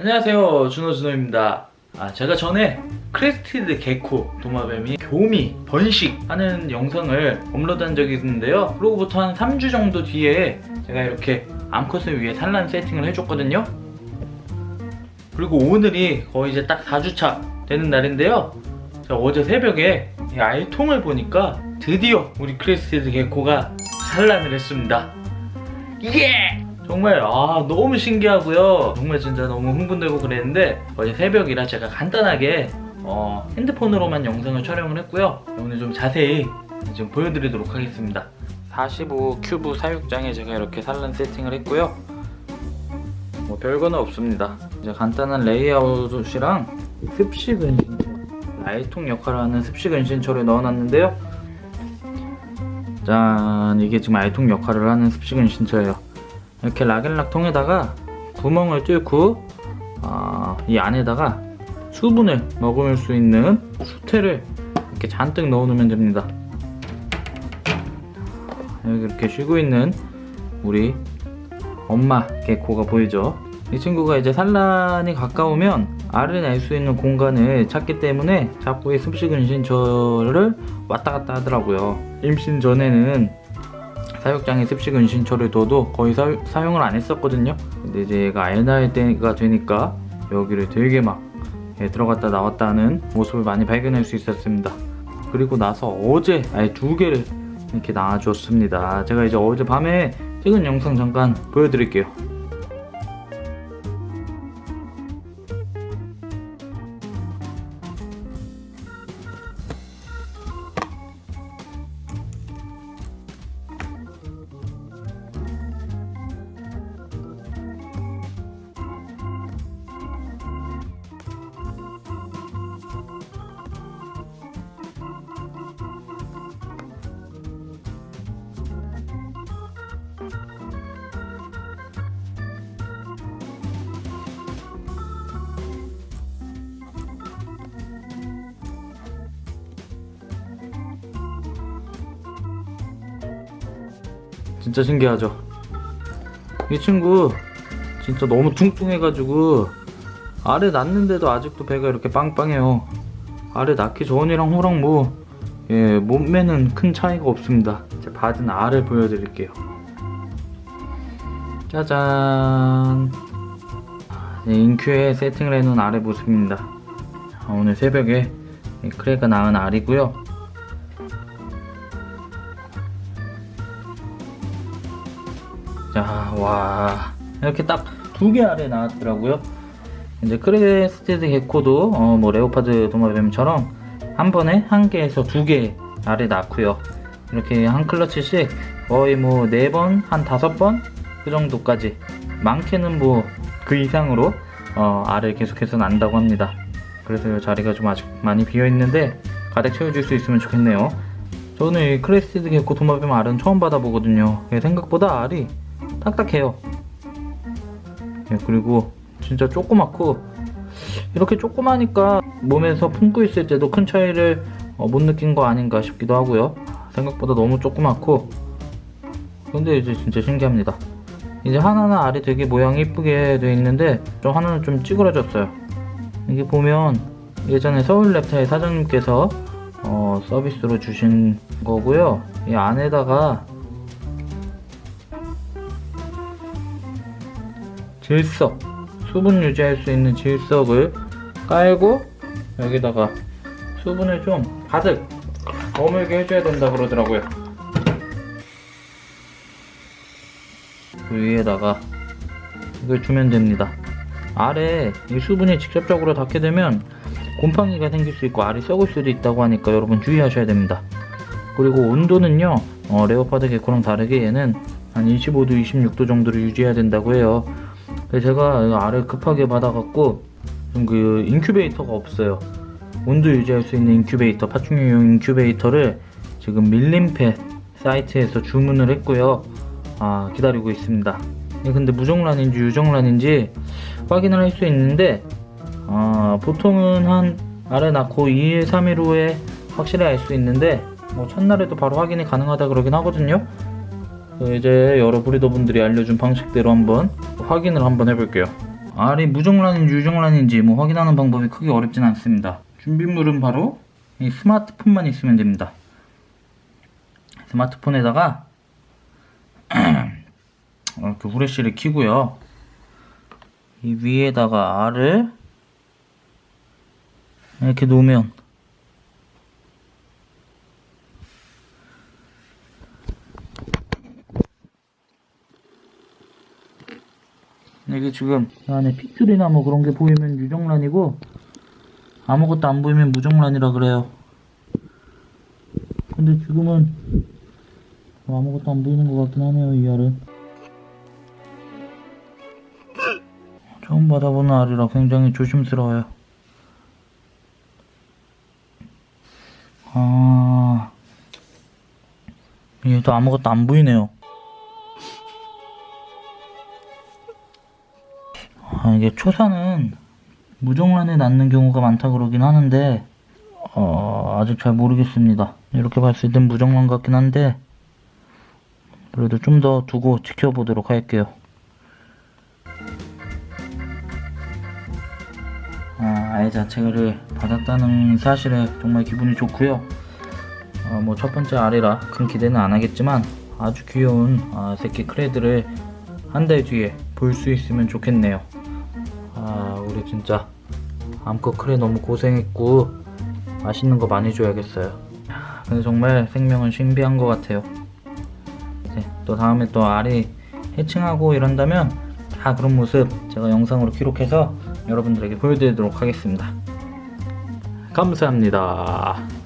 안녕하세요 준호준호입니다. 아 제가 전에 크레스티드 개코 도마뱀이 교미 번식 하는 영상을 업로드한 적이 있는데요. 그로부터 한 3주 정도 뒤에 제가 이렇게 암컷을 위해 산란 세팅을 해줬거든요. 그리고 오늘이 거의 이제 딱 4주차 되는 날인데요. 제가 어제 새벽에 이 알통을 보니까 드디어 우리 크레스티드 개코가 산란을 했습니다. 예! 정말 아 너무 신기하고요. 정말 진짜 너무 흥분되고 그랬는데 어제 새벽이라 제가 간단하게 어, 핸드폰으로만 영상을 촬영을 했고요. 오늘 좀 자세히 좀 보여드리도록 하겠습니다. 45 큐브 사육장에 제가 이렇게 산란 세팅을 했고요. 뭐 별거는 없습니다. 이제 간단한 레이아웃이랑 습식 은신처, 라이통 역할을 하는 습식 은신처를 넣어놨는데요. 짠, 이게 지금 알통 역할을 하는 습식 은신처예요. 이렇게 락앤락 통에다가 구멍을 뚫고 아, 이 안에다가 수분을 머금을 수 있는 수태를 이렇게 잔뜩 넣어 놓으면 됩니다. 여기 이렇게 쉬고 있는 우리 엄마 개코가 보이죠? 이 친구가 이제 산란이 가까우면 알을 낼 수 있는 공간을 찾기 때문에 자꾸 이 습식 은신처를 왔다 갔다 하더라고요. 임신 전에는 사육장에 습식 은신처를 둬도 거의 사, 용을 안 했었거든요. 근데 얘가 알 낳을 때가 되니까 여기를 되게 막 예, 들어갔다 나왔다 하는 모습을 많이 발견할 수 있었습니다. 그리고 나서 어제 알두 개를 이렇게 낳아주었습니다. 제가 이제 어제 밤에 찍은 영상 잠깐 보여드릴게요. 진짜 신기하죠? 이 친구 진짜 너무 뚱뚱해가지고 알에 낳는데도 아직도 배가 이렇게 빵빵해요. 알에 낳기 전이랑 후랑 뭐 예, 몸매는 큰 차이가 없습니다. 제 받은 알을 보여드릴게요. 짜잔. 네, 인큐에 세팅을 해놓은 알의 모습입니다. 아, 오늘 새벽에 이 크레가 낳은 알이고요. 자, 와. 이렇게 딱 두 개 아래 나왔더라고요. 이제 크레스티드 개코도 어, 뭐 레오파드 도마뱀처럼 한 번에 한 개에서 두개 알에 낳고요. 이렇게 한 클러치씩 거의 뭐 네 번, 한 다섯 번 그 정도까지 많게는 뭐 그 이상으로 어, 알을 계속해서 난다고 합니다. 그래서 이 자리가 좀 아직 많이 비어 있는데 가득 채워줄 수 있으면 좋겠네요. 저는 이 크레스티드 개코 도마뱀 알은 처음 받아보거든요. 예, 생각보다 알이 딱딱해요. 예, 그리고 진짜 조그맣고 이렇게 조그마니까 몸에서 품고 있을 때도 큰 차이를 어, 못 느낀 거 아닌가 싶기도 하고요. 생각보다 너무 조그맣고 근데 이제 진짜 신기합니다. 이제 하나하나 알이 되게 모양이 이쁘게 되어 있는데 좀 하나는 좀 찌그러졌어요. 이게 보면 예전에 서울 랩타의 사장님께서 어, 서비스로 주신 거고요. 이 안에다가 질석, 수분 유지할 수 있는 질석을 깔고 여기다가 수분을 좀 가득 머물게 해줘야 된다 그러더라고요. 그 위에다가 이걸 주면 됩니다. 알에 이 수분이 직접적으로 닿게 되면 곰팡이가 생길 수 있고 알이 썩을 수도 있다고 하니까 여러분 주의하셔야 됩니다. 그리고 온도는요, 어, 레오파드 개코랑 다르게 얘는 한 25도, 26도 정도를 유지해야 된다고 해요. 제가 알을 급하게 받아갖고 좀그 인큐베이터가 없어요. 온도 유지할 수 있는 인큐베이터, 파충류용 인큐베이터를 지금 밀림펫 사이트에서 주문을 했고요. 아, 기다리고 있습니다. 예, 근데 무정란인지 유정란인지 확인을 할 수 있는데 아, 보통은 한 알을 낳고 2일, 3일 후에 확실히 알 수 있는데 뭐 첫날에도 바로 확인이 가능하다 그러긴 하거든요. 그 이제 여러 브리더분들이 알려준 방식대로 한번 확인을 한번 해볼게요. 알이 무정란인지 유정란인지 뭐 확인하는 방법이 크게 어렵진 않습니다. 준비물은 바로 이 스마트폰만 있으면 됩니다. 스마트폰에다가 이렇게 후레쉬를 켜고요. 이 위에다가 알을 이렇게 놓으면 이게 지금 안에 핏줄이나 뭐 그런 게 보이면 유정란이고 아무것도 안 보이면 무정란이라 그래요. 근데 지금은 뭐 아무것도 안 보이는 것 같긴 하네요, 이 알은. 처음 받아보는 알이라 굉장히 조심스러워요. 아, 얘도 아무것도 안 보이네요. 아, 이게 초사는 무정란에 낳는 경우가 많다 그러긴 하는데, 어, 아직 잘 모르겠습니다. 이렇게 봤을 땐 무정란 같긴 한데, 그래도 좀 더 두고 지켜보도록 할게요. 아, 아이 자체를 받았다는 사실에 정말 기분이 좋고요. 어, 뭐첫 번째 아래라 큰 기대는 안 하겠지만 아주 귀여운 아, 새끼 크레드를 한 달 뒤에 볼 수 있으면 좋겠네요. 아, 우리 진짜 암컷 크레 너무 고생했고 맛있는 거 많이 줘야겠어요. 근데 정말 생명은 신비한 것 같아요. 네, 또 다음에 또 알이 해칭하고 이런다면 다 그런 모습 제가 영상으로 기록해서 여러분들에게 보여드리도록 하겠습니다. 감사합니다.